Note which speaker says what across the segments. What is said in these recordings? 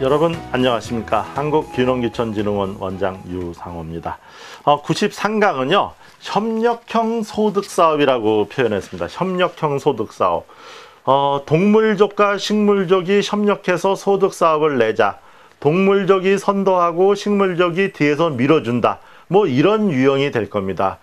Speaker 1: 여러분 안녕하십니까? 한국균형기천진흥원 원장 유상호입니다. 어, 93강은요 협력형 소득사업이라고 표현했습니다. 협력형 소득사업. 어, 동물족과 식물족이 협력해서 소득사업을 내자 동물족이 선도하고 식물족이 뒤에서 밀어준다. 뭐 이런 유형이 될 겁니다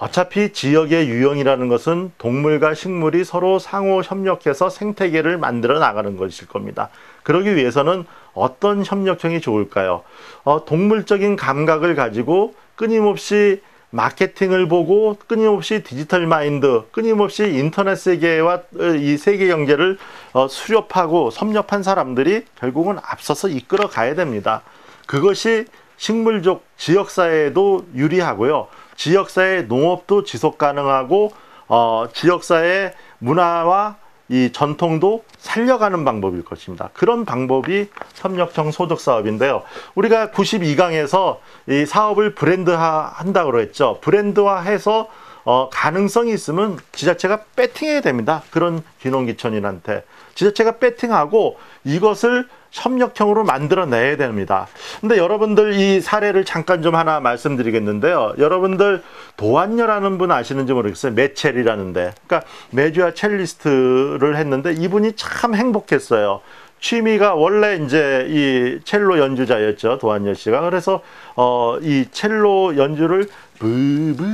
Speaker 1: 어차피 지역의 유형이라는 것은 동물과 식물이 서로 상호 협력해서 생태계를 만들어 나가는 것일 겁니다. 그러기 위해서는 어떤 협력형이 좋을까요? 어, 동물적인 감각을 가지고 끊임없이 마케팅을 보고 끊임없이 디지털 마인드, 끊임없이 인터넷 세계와 어, 이 세계 경제를 어, 수렵하고 섭렵한 사람들이 결국은 앞서서 이끌어 가야 됩니다. 그것이 식물적 지역사회에도 유리하고요. 지역사회 농업도 지속 가능하고 어, 지역사회 문화와 이 전통도 살려가는 방법일 것입니다. 그런 방법이 협력형 소득 사업인데요. 우리가 92강에서 이 사업을 브랜드화 한다고 그랬죠. 브랜드화해서 어, 가능성이 있으면 지자체가 배팅해야 됩니다. 그런 귀농기천인한테. 지자체가 배팅하고 이것을 협력형으로 만들어내야 됩니다. 근데 여러분들 이 사례를 잠깐 좀 하나 말씀드리겠는데요. 여러분들 도안녀라는 분 아시는지 모르겠어요. 메첼이라는데. 그러니까 메주와 첼리스트를 했는데 이분이 참 행복했어요. 취미가 원래 이제 이 첼로 연주자였죠. 도안녀 씨가. 그래서 어 이 첼로 연주를 부부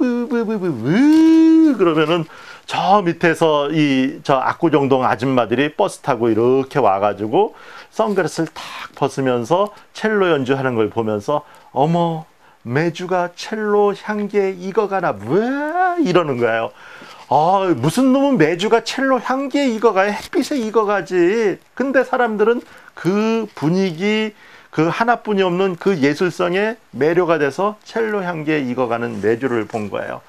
Speaker 1: 부부부부 그러면은 저 밑에서 이 저 압구정동 아줌마들이 버스 타고 이렇게 와가지고 선글라스를 탁 벗으면서 첼로 연주하는 걸 보면서 어머 매주가 첼로 향기에 익어가나 왜 이러는 거예요. 아 무슨 놈은 매주가 첼로 향기에 익어가요 햇빛에 익어가지. 근데 사람들은 그 분위기 그 하나뿐이 없는 그 예술성에 매료가 돼서 첼로 향기에 익어가는 매주를 본 거예요.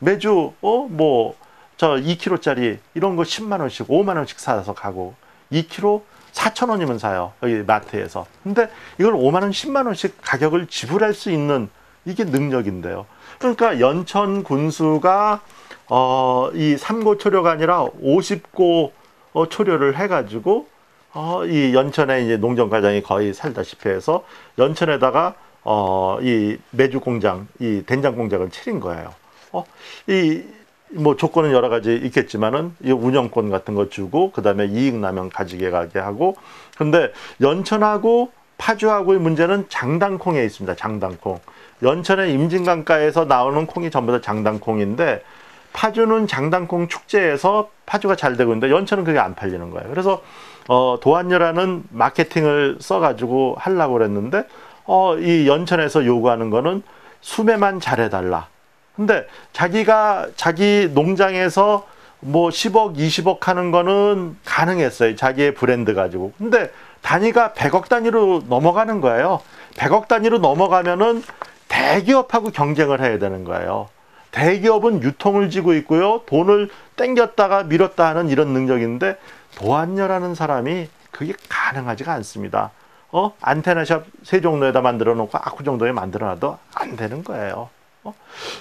Speaker 1: 매주 어 뭐 저 2kg짜리 이런 거 10만 원씩 5만 원씩 사서 가고 2kg 4천 원이면 사요 여기 마트에서 근데 이걸 5만 원 10만 원씩 가격을 지불할 수 있는 이게 능력인데요 그러니까 연천 군수가 어, 이 3고 초료가 아니라 50고 어, 초료를 해가지고 어, 이 연천에 이제 농정 과장이 거의 살다시피 해서 연천에다가 어, 이 메주 공장, 이 된장 공장을 차린 거예요. 어, 이, 뭐 조건은 여러 가지 있겠지만은 이 운영권 같은 거 주고 그다음에 이익 나면 가지게 가게 하고 근데 연천하고 파주하고의 문제는 장당콩에 있습니다. 장당콩. 연천의 임진강가에서 나오는 콩이 전부 다 장당콩인데 파주는 장당콩 축제에서 파주가 잘 되고 있는데 연천은 그게 안 팔리는 거예요. 그래서 어 도안여라는 마케팅을 써가지고 하려고 그랬는데 어 이 연천에서 요구하는 거는 수매만 잘해달라. 근데 자기가 자기 농장에서 뭐 10억, 20억 하는 거는 가능했어요. 자기의 브랜드 가지고. 근데 단위가 100억 단위로 넘어가는 거예요. 100억 단위로 넘어가면은 대기업하고 경쟁을 해야 되는 거예요. 대기업은 유통을 지고 있고요. 돈을 땡겼다가 밀었다 하는 이런 능력인데 도안녀라는 사람이 그게 가능하지가 않습니다. 어? 안테나샵 세종로에다 만들어 놓고 아쿠정도에 만들어 놔도 안 되는 거예요. 어?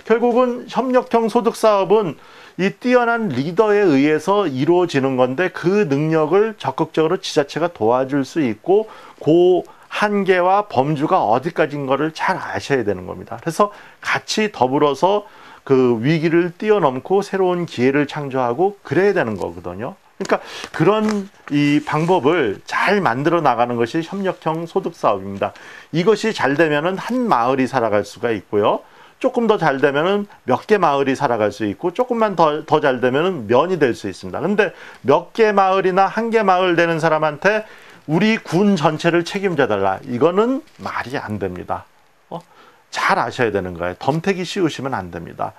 Speaker 1: 결국은 협력형 소득 사업은 이 뛰어난 리더에 의해서 이루어지는 건데 그 능력을 적극적으로 지자체가 도와줄 수 있고 그 한계와 범주가 어디까지인 거를 잘 아셔야 되는 겁니다. 그래서 같이 더불어서 그 위기를 뛰어넘고 새로운 기회를 창조하고 그래야 되는 거거든요. 그러니까 그런 이 방법을 잘 만들어 나가는 것이 협력형 소득 사업입니다. 이것이 잘 되면은 한 마을이 살아갈 수가 있고요. 조금 더 잘 되면은 몇 개 마을이 살아갈 수 있고 조금만 더 더 잘 되면은 면이 될 수 있습니다. 근데 몇 개 마을이나 한 개 마을 되는 사람한테 우리 군 전체를 책임져 달라. 이거는 말이 안 됩니다. 어? 잘 아셔야 되는 거예요. 덤태기 씌우시면 안 됩니다.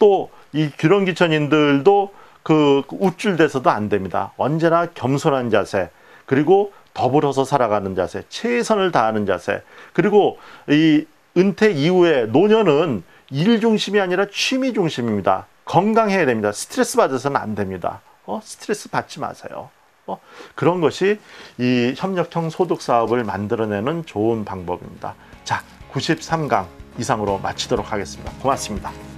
Speaker 1: 또이 규령기천인들도 그 우쭐대서도 안 됩니다. 언제나 겸손한 자세, 그리고 더불어서 살아가는 자세, 최선을 다하는 자세, 그리고 이 은퇴 이후에 노년은 일 중심이 아니라 취미 중심입니다. 건강해야 됩니다. 스트레스 받아서는 안 됩니다. 어? 스트레스 받지 마세요. 어? 그런 것이 이 협력형 소득 사업을 만들어내는 좋은 방법입니다. 자, 93강 이상으로 마치도록 하겠습니다. 고맙습니다.